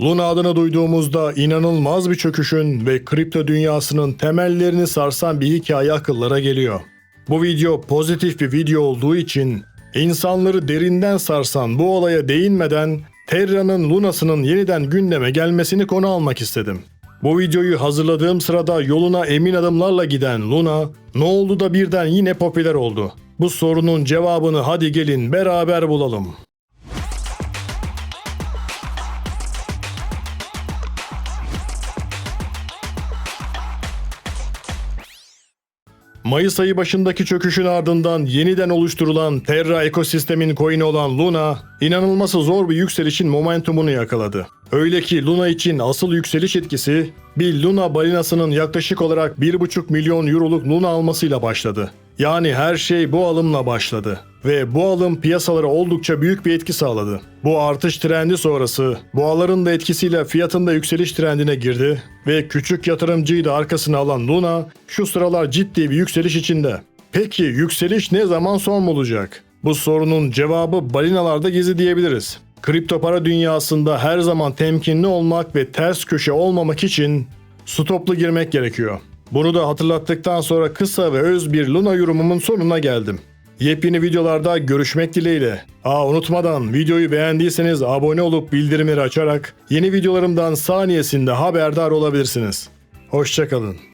Luna adını duyduğumuzda inanılmaz bir çöküşün ve kripto dünyasının temellerini sarsan bir hikaye akıllara geliyor. Bu video pozitif bir video olduğu için insanları derinden sarsan bu olaya değinmeden Terra'nın Luna'sının yeniden gündeme gelmesini konu almak istedim. Bu videoyu hazırladığım sırada yoluna emin adımlarla giden Luna, ne oldu da birden yine popüler oldu? Bu sorunun cevabını hadi gelin beraber bulalım. Mayıs ayı başındaki çöküşün ardından yeniden oluşturulan Terra ekosistemin coin'i olan Luna, inanılması zor bir yükselişin momentumunu yakaladı. Öyle ki Luna için asıl yükseliş etkisi, bir Luna balinasının yaklaşık olarak 1,5 milyon euroluk Luna almasıyla başladı. Yani her şey bu alımla başladı. Ve bu alım piyasalara oldukça büyük bir etki sağladı. Bu artış trendi sonrası boğaların da etkisiyle fiyatında yükseliş trendine girdi ve küçük yatırımcıyı da arkasına alan Luna şu sıralar ciddi bir yükseliş içinde. Peki yükseliş ne zaman son bulacak? Bu sorunun cevabı balinalarda gizli diyebiliriz. Kripto para dünyasında her zaman temkinli olmak ve ters köşe olmamak için stoplu girmek gerekiyor. Bunu da hatırlattıktan sonra kısa ve öz bir Luna yorumumun sonuna geldim. Yepyeni videolarda görüşmek dileğiyle. Aa unutmadan videoyu beğendiyseniz abone olup bildirimleri açarak yeni videolarımdan saniyesinde haberdar olabilirsiniz. Hoşçakalın.